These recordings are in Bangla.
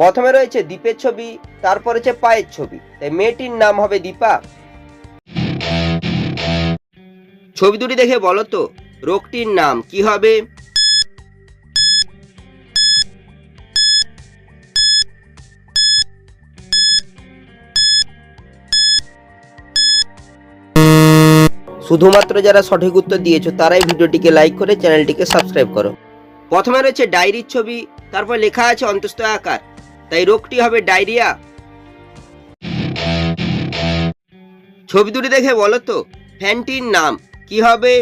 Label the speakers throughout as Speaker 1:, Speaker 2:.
Speaker 1: প্রথমে রয়েছে দ্বীপের ছবি, তারপর হচ্ছে পায়ের ছবি। তাই মেয়েটির নাম হবে দীপা। ছবি দুটি দেখে বলো তো, রোগটির নাম কি হবে? শুধুমাত্র যারা সঠিক উত্তর দিয়েছ, তারাই ভিডিওটিকে লাইক করে চ্যানেলটিকে সাবস্ক্রাইব করো। প্রথমে রয়েছে ডায়েরির ছবি, তারপর লেখা আছে অন্তস্থ আকার। তাই রোগটি হবে ডায়রিয়া। ছবি দুটি দেখে বলো তো, ফ্যানটির নাম কি হবে?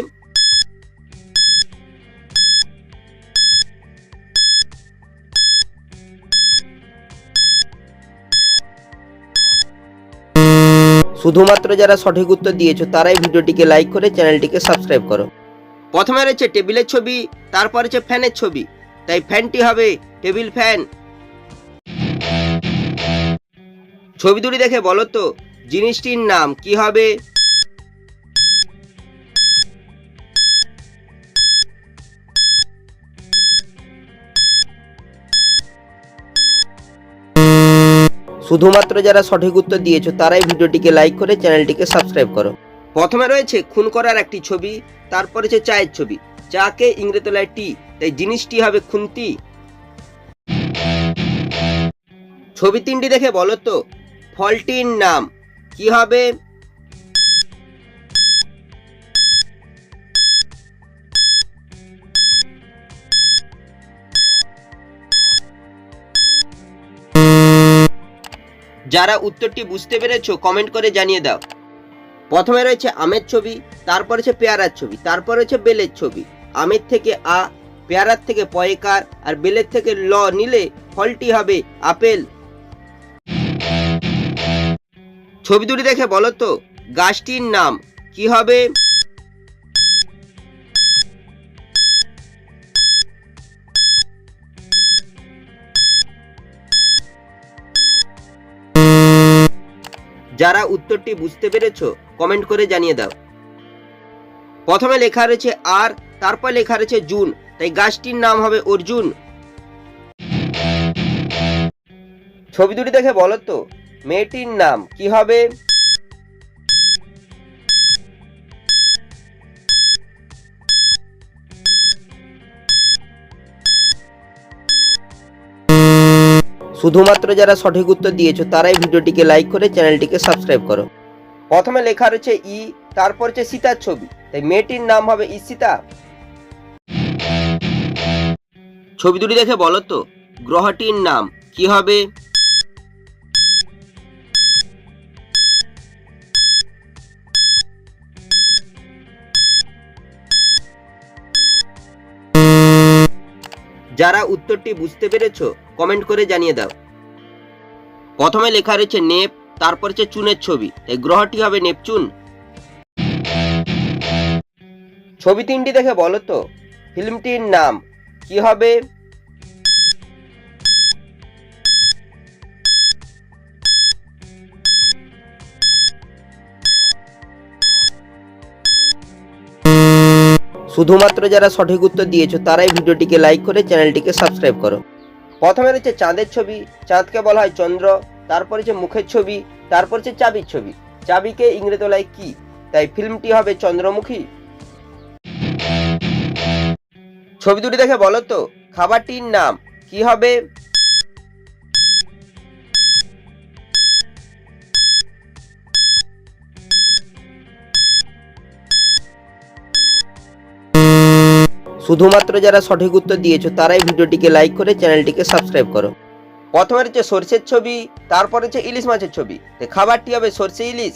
Speaker 1: শুধুমাত্র যারা সঠিক উত্তর দিয়েছ, তারাই ভিডিওটিকে লাইক করে চ্যানেলটিকে সাবস্ক্রাইব করো। প্রথমে রয়েছে টেবিলের ছবি, তারপর হচ্ছে ফ্যানের ছবি। তাই ফ্যানটি হবে টেবিল ফ্যান। ছবি দুটি দেখে বলো তো, জিনিসটির নাম কি হবে? শুধুমাত্র যারা সঠিক উত্তর দিয়েছ, তারাই ভিডিওটিকে লাইক করে চ্যানেলটিকে সাবস্ক্রাইব করো। প্রথমে রয়েছে খুন করার একটি ছবি, তারপর হচ্ছে চায়ের ছবি। চাকে ইংরেতলায় টি তাই জিনিসটি হবে খুন্তি। ছবি তিনটি দেখে বলো তো ফলটির নাম? কি হবে? যারা উত্তরটি বুঝতে পেরেছ কমেন্ট করে জানিয়ে দাও। প্রথমে রয়েছে আমের ছবি, তারপর হচ্ছে পেয়ারার ছবি, তারপর হচ্ছে বেলের ছবি। আমের থেকে আ, পেয়ারার থেকে পয়কার, আর বেলের থেকে ল নিলে ফলটি হবে আপেল। ছবি দুটি দেখে বলো তো, গাছটির নাম কি হবে? যারা উত্তরটি বুঝতে পেরেছ কমেন্ট করে জানিয়ে দাও। প্রথমে লেখা রয়েছে আর, তারপর লেখা রয়েছে জুন, তাই গাছটির নাম হবে অর্জুন। ছবি দুটি দেখে বলো তো মেয়েটির নাম কি হবে? শুধুমাত্র যারা সঠিক উত্তর দিয়েছ, তারাই ভিডিওটিকে লাইক করে চ্যানেলটিকে সাবস্ক্রাইব করো। প্রথমে লেখা রয়েছে ই, তারপর হচ্ছে সীতার ছবি। তাই মেয়েটির নাম হবে ঈশিতা ছবি দুটি দেখে বলো তো, গ্রহটির নাম কি হবে? যারা উত্তরটি বুঝতে পেরেছ কমেন্ট করে জানিয়ে দাও। প্রথমে লেখা রয়েছে নেপ, তারপর হচ্ছে চুনের ছবি। তাই গ্রহটি হবে নেপচুন। ছবি তিনটি দেখে বলো তো? ফিল্মটির নাম কি হবে? শুধুমাত্র যারা সঠিক উত্তর দিয়েছ, তারাই ভিডিওটিকে লাইক করে চ্যানেলটিকে সাবস্ক্রাইব করো। প্রথমে রয়েছে চাঁদের ছবি। চাঁদকে বলা হয় চন্দ্র, তারপরে হচ্ছে মুখের ছবি, তারপর হচ্ছে চাবির ছবি। চাবিকে ইংরেতলায় কি? তাই ফিল্মটি হবে চন্দ্রমুখী। ছবি দুটি দেখে বলো তো, খাবারটির নাম কি হবে? শুধুমাত্র যারা সঠিক উত্তর দিয়েছ, তারাই ভিডিওটিকে লাইক করে চ্যানেলটিকে সাবস্ক্রাইব করো। প্রথমে হচ্ছে সরষের ছবি, তারপর হচ্ছে ইলিশ মাছের ছবি। খাবারটি হবে সর্ষে ইলিশ